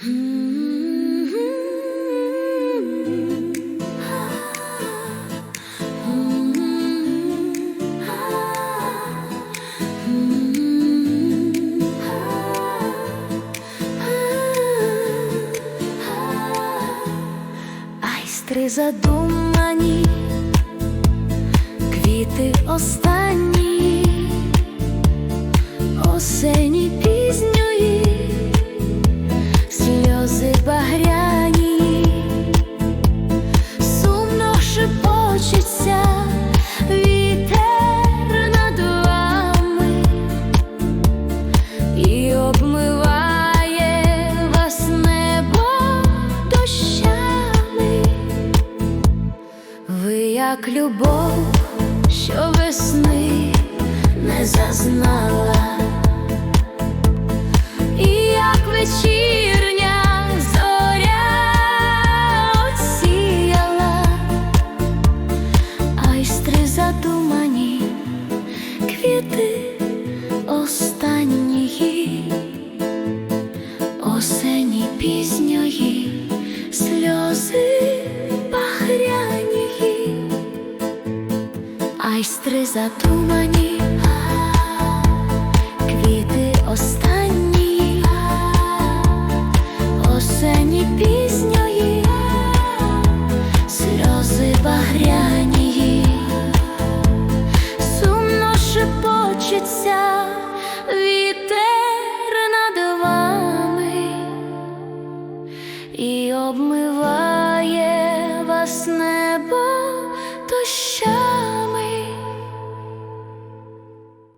Айстри задумані, квіти останні, як любов, що весни Майстри затумані, квіти останні, осені пізньої, сльози багряні, сумно шепочеться вітер над вами і обмиває.